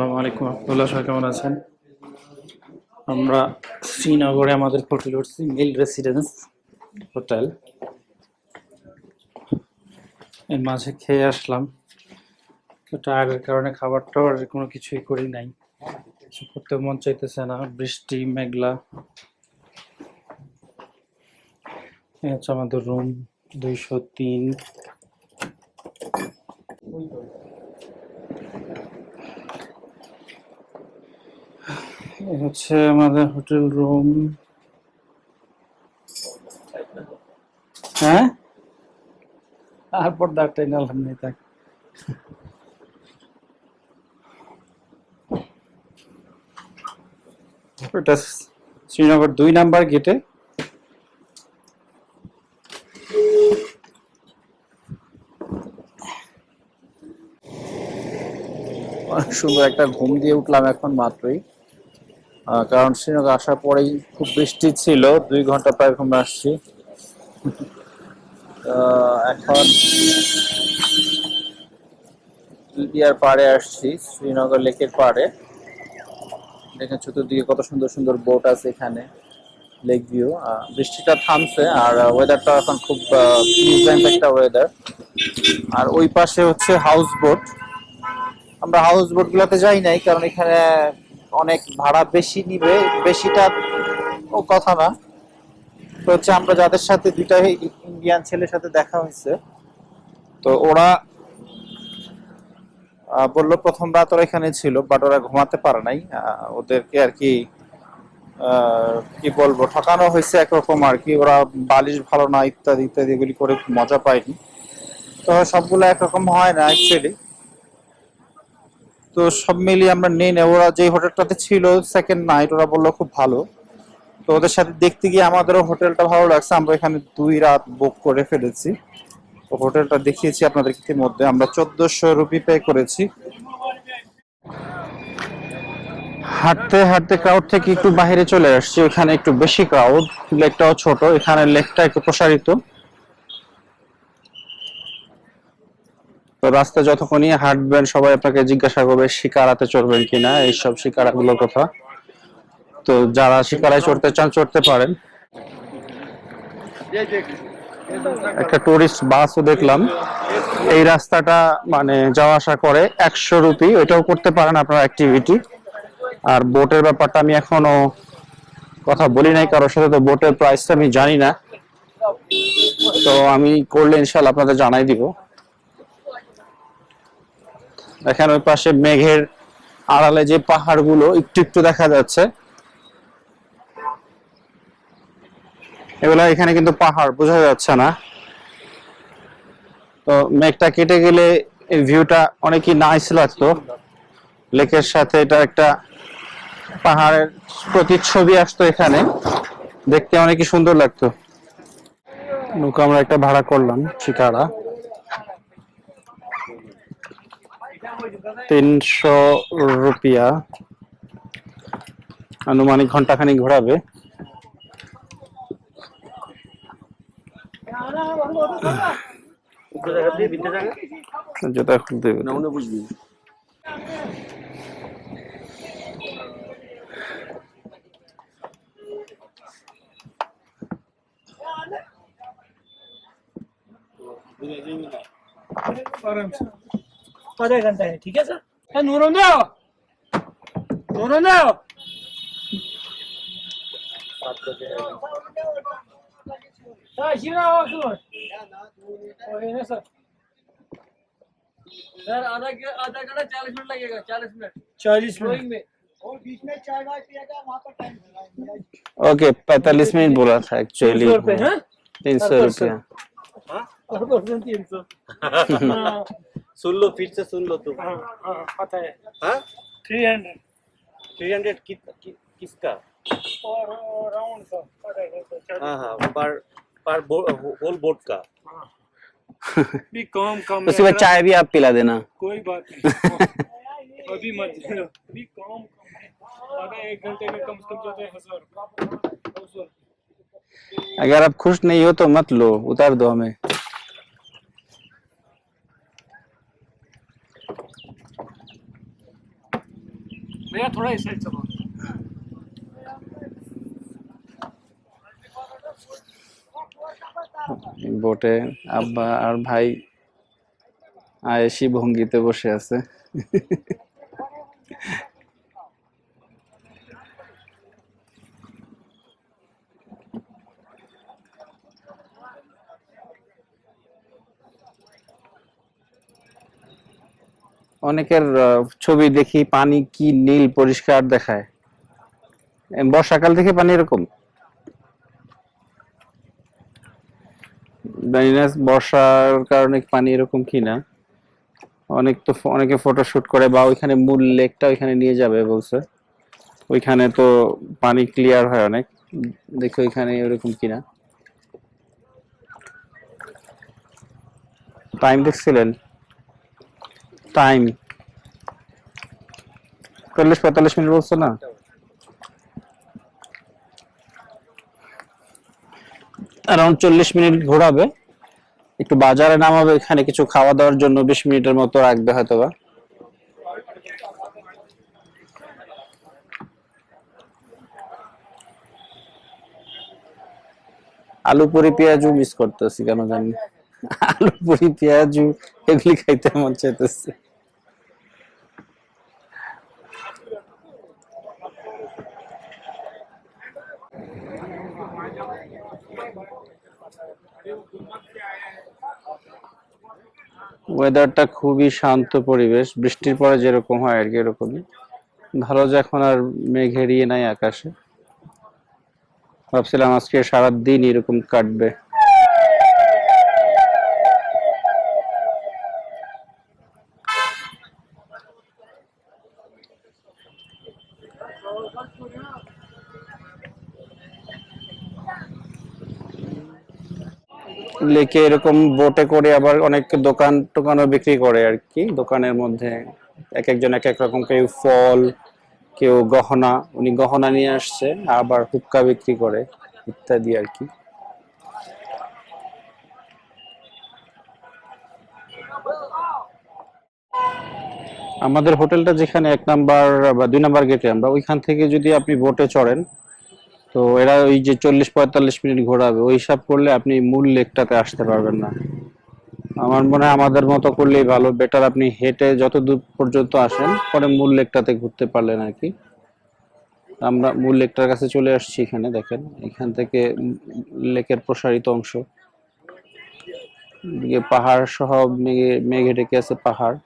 আসসালামু আলাইকুম আব্দুল্লাহ সবাই কেমন আছেন? আমরা শ্রীনগরে আমাদের হোটেল উঠছি, মিল রেসিডেন্স হোটেল। এর মাঝে খেয়ে আসলাম। ওটা আগের কারণে খাবার টাবার কোনো কিছুই করি নাই। কিছু করতে মন চাইতেছে না, বৃষ্টি, মেঘলা। হচ্ছে আমাদের রুম দুইশো তিন। হচ্ছে আমাদের হোটেল রুম। হ্যাঁ? আর পর্দাটাই নালাম নেই তাক এটা শ্রীনগর দুই নাম্বার গেটে। সুন্দর একটা ঘুম দিয়ে উঠলাম এখন মাত্রই। কারণ শ্রীনগর আসার পরেই খুব বৃষ্টি ছিল, দুই ঘণ্টা প্রায় ঘুমে আসছি। এখন ইন্ডিয়ার পাড়ে আসছি, শ্রীনগর লেকের পাড়ে। দেখেন চতুর্দিকে কত সুন্দর সুন্দর বোট আছে এখানে লেক ভিউ বৃষ্টিটা থামছে আর ওয়েদারটা এখন খুব একটা ওয়েদার আর ওই পাশে হচ্ছে হাউস বোট আমরা হাউস বোট গুলাতে যাই নাই, কারণ এখানে অনেক ভাড়া বেশি নিবে, বেশিটা ও কথা না। তো হচ্ছে আমরা যাদের সাথে দুইটা ইন্ডিয়ান ছেলের সাথে দেখা হয়েছে, তো ওরা বলল প্রথম রাত ওরা এখানে ছিল বাট ওরা ঘুমাতে পারে নাই। ওদেরকে আর কি কি বলব, ঠকানো হয়েছে একরকম আর কি। ওরা বালিশ ভালো না, ইত্যাদি ইত্যাদি এগুলি করে মজা পায়নি। তো সবগুলো একরকম হয় না অ্যাকচুয়ালি তো সব মিলিয়ে আমরা নেই না ওরা যে হোটেলটাতে ছিল সেকেন্ড নাইট ওরা বলল খুব ভালো। তো ওদের সাথে দেখতে গিয়ে আমাদেরও হোটেলটা ভালো লাগছে। আমরা এখানে দুই রাত বুক করে ফেলেছি। তো হোটেলটা দেখিয়েছি আপনাদের ইতিমধ্যে আমরা চোদ্দশো রুপি পে করেছি। হাঁটতে হাঁটতে ক্রাউড থেকে একটু বাইরে চলে আসছি। এখানে একটু বেশি ক্রাউড লেকটাও ছোট। এখানে লেকটা একটু প্রসারিত। তো রাস্তায় যতক্ষণই হাঁটবেন, সবাই আপনাকে জিজ্ঞাসা করবে, শিকারাতে চড়বেন কিনা? এইসব শিকারাগুলোর কথা। তো যারা শিকারায় চড়তে চান, চড়তে পারেন। একটা টুরিস্ট বাসও দেখলাম। এই রাস্তাটা মানে যাওয়া আসা করে একশো রুপি। ওইটাও করতে পারেন আপনার অ্যাক্টিভিটি আর বোটের ব্যাপারটা আমি এখনও কথা বলি নাই কারোর সাথে, তো বোটের প্রাইসটা আমি জানি না। তো আমি করলে ইনশাল্লাহ আপনাদের জানাই দিব। দেখেন ওই পাশে মেঘের আড়ালে যে পাহাড়গুলো, একটু একটু দেখা যাচ্ছে। এগুলো এখানে কিন্তু পাহাড়, বোঝা যাচ্ছে না। তো মেঘটা কেটে গেলে এই ভিউটা অনেকই নাইস লাগতো। লেকের সাথে এটা একটা পাহাড়ের প্রতিচ্ছবি আসতো এখানে। দেখতে অনেকই সুন্দর লাগতো। নৌকা আমরা একটা ভাড়া করলাম, শিকারা। তিনশো রুপিয়া আনুমানিক ঘন্টাখানিক ঘোরাবে যেটা খুলতে হবে। आधा घंटा है ठीक है सर? है नूरों दो नूरों दो हाँ हो सुन। सर। सर आधा आधा घंटा चालीस मिनट लगेगा चालीस मिनट। चालीस मिनट। में। और बीच में चाय वाय पिएगा वहाँ पर टाइम ओके पैतालीस मिनट बोला था एक्चुअली तीन सौ रुपये हाँ? तीन सौ हाँ सुन लो फिर से सुन लो तुम। हाँ हाँ पता है। हाँ? थ्री हंड्रेड थ्री हंड्रेड कि, कि, किसका? राउंड का हाँ हाँ पर पर होल बोट का। भी कम कम उसके बाद चाय भी आप पिला देना। कोई बात नहीं। अभी मत। अभी कम कम है। आधा एक घंटे में कम से कम जाता है हज़ार। अगर आप खुश नहीं हो तो मत लो उतार दो हमें। भैया थोड़ा इस साइड चलो বোটে আব্বা আর ভাই আয়েসি ভঙ্গিতে বসে আছে অনেকের ছবি দেখি পানি কি নীল পরিষ্কার দেখায়। বর্ষাকাল থেকে পানি এরকম। বর্ষার কারণে পানি এরকম কি না। অনেক তো অনেকে ফটোশুট করে বা ওইখানে মূল লেকটা ওইখানে নিয়ে যাবে বলছে। ওইখানে তো পানি ক্লিয়ার হয় অনেক। দেখি ওইখানে এরকম কিনা টাইম দেখছিলেন? টাইম চল্লিশ পঁয়তাল্লিশ মিনিট বলছো না? অ্যারাউন্ড চল্লিশ মিনিট ঘোরাবে। একটু বাজারে নামাবে, এখানে কিছু খাওয়া দাওয়ার জন্য বিশ মিনিটের মতো রাখবে হয়তো বা আলু, পুরি, পেঁয়াজও মিস করতেছি, কেন জানি। আলু, পুরি, পেঁয়াজু, এগুলি খাইতে মন চাইতেছে। ওয়েদারটা খুবই শান্ত পরিবেশ। বৃষ্টির পরে যেরকম হয় আর কি এরকমই। ভালো যে এখন আর মেঘ এড়িয়ে নাই আকাশে। ভাবছিলাম আজকে সারাদিন এরকম কাটবে। লেকে এরকম বোটে করে আবার অনেক দোকান টোকানও বিক্রি করে আর কি। দোকানের মধ্যে এক একজন এক এক রকম কেউ ফল, কেউ গহনা, উনি গহনা নিয়ে আসছে, আবার হুক্কা বিক্রি করে ইত্যাদি আর কি। আমাদের হোটেলটা যেখানে এক নাম্বার বা দুই নাম্বার গেটে, আমরা ওইখান থেকে যদি আপনি বোটে চড়েন তো এরা ওই যে চল্লিশ পঁয়তাল্লিশ মিনিট ঘোরাবে, ওই হিসাব করলে আপনি মূল লেকটাতে আসতে পারবেন না। আমার মনে হয় আমাদের মতো করলেই ভালো, বেটার আপনি হেঁটে যত দূর পর্যন্ত আসেন, পরে মূল লেকটাতে ঘুরতে পারলেন আর কি। আমরা মূল লেকটার কাছে চলে আসছি এখানে, দেখেন, এখান থেকে লেকের প্রসারিত অংশ। পাহাড় সহ মেঘে মেঘে ঢেকে আছে পাহাড়।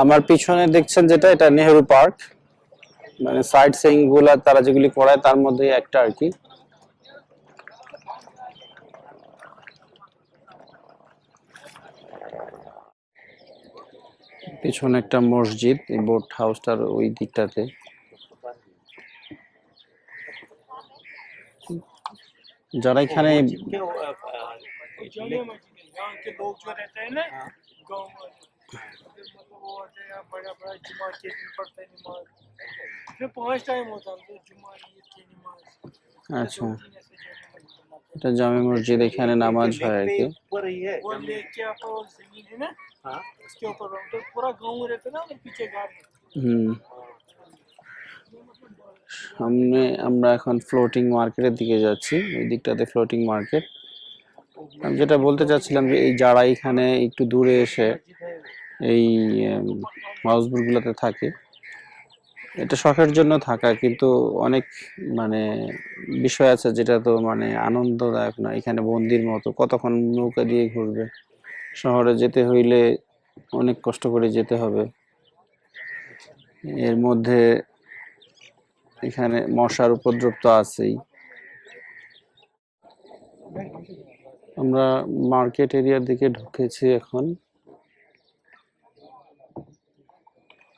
আমার পিছনে দেখছেন যেটা এটা নেহেরু পার্ক। মানে সাইড সিংগুলা তারা যেগুলি করায় তার মধ্যে একটা আর কি। পিছনে একটা মসজিদ এই বোট হাউসটার ওই দিকটাতে। যারা এখানে क्यों अ, अ, जामिया मस्जिद है यहाँ के लोग जो रहते हैं ना गाँव वाले मतलब वो होते हैं यहाँ बड़ा बड़ा जुमा के दिन पढ़ते हैं नमाज फिर पांच टाइम होता है मतलब जुमा ईद की नमाज আচ্ছা दो तीन ऐसे जामिया मस्जिद बनाते এটা জামে মসজিদ এখানে নামাজ হয় আর কি ऊपर ही है हैं। वो लेक के ऊपर वो जमीन है ना हाँ उसके ऊपर तो पूरा गाँव रहता है ना वो पीछे घर है হুম সামনে আমরা এখন ফ্লোটিং মার্কেটের দিকে যাচ্ছি এই দিকটাতে ফ্লোটিং মার্কেট আমি যেটা বলতে চাচ্ছিলাম যে এই যারা এখানে একটু দূরে এসে এই হাউসবোটগুলোতে থাকে, এটা শখের জন্য থাকা, কিন্তু অনেক মানে বিষয় আছে যেটা তো মানে আনন্দদায়ক না এখানে বন্দির মতো, কতক্ষণ নৌকা দিয়ে ঘুরবে? শহরে যেতে হইলে অনেক কষ্ট করে যেতে হবে। এর মধ্যে এখানে মশার উপদ্রব তো আছেই। আমরা মার্কেট এরিয়ার দিকে ঢুকেছি এখন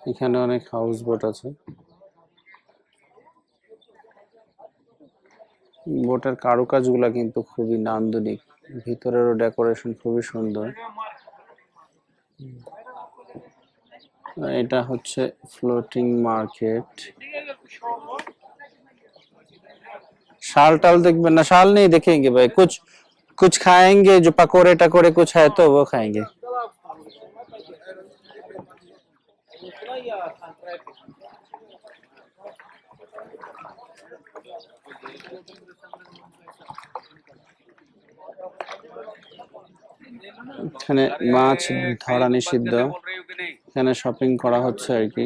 এখানে অনেক হাউস বোট আছে বোটের কারুকাজগুলা কিন্তু খুবই নান্দনিক ভিতরেরও ডেকোরেশন খুবই সুন্দর আর এটা হচ্ছে ফ্লোটিং মার্কেট शाल टाल देखबे ना शाल नहीं देखेंगे भाई कुछ कुछ खाएंगे जो पकोड़े टकोरे कुछ है तो वो खाएंगे এখানে মাছ ধরা নিষিদ্ধ এখানে শপিং করা হচ্ছে আর কি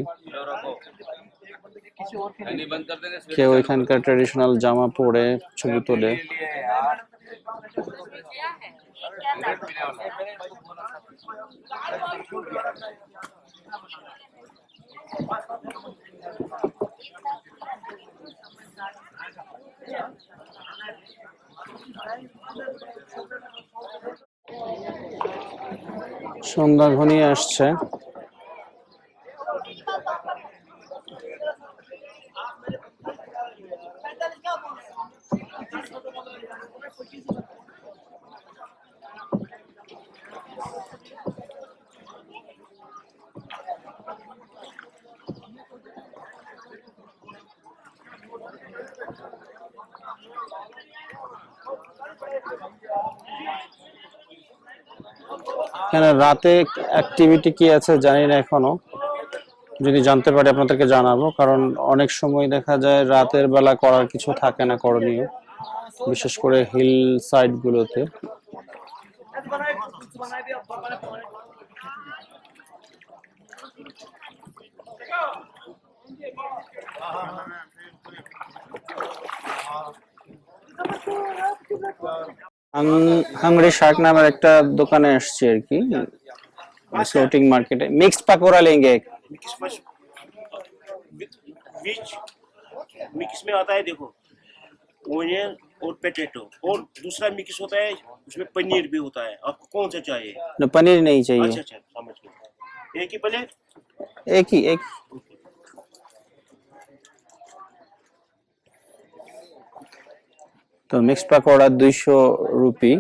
কেউ এখানকার ট্রেডিশনাল জামা পরে ছবি তোলে সন্ধ্যা ঘনিয়ে আসছে। এখানে রাতে অ্যাক্টিভিটি কি আছে জানি না এখনও। যদি জানতে পারি আপনাদেরকে জানাব, কারণ অনেক সময় দেখা যায় রাতের বেলা করার কিছু থাকে না করণীয়, বিশেষ করে হিল সাইড গুলোতে। হাংরি শার্ক নামের একটা দোকানে আসছি আর কি ফ্লোটিং মার্কেটে মিক্সড পাকোড়া লেঙ্গে मिक्स मश बीच मिक्स में आता है देखो ओनियन और पोटैटो और दूसरा मिक्स होता है उसमें पनीर भी होता है आपको कौन सा चाहिए ना पनीर नहीं चाहिए अच्छा अच्छा समझ गया एक ही प्लेट एक ही एक তো মিক্স পাকোড়া দুইশো রুপি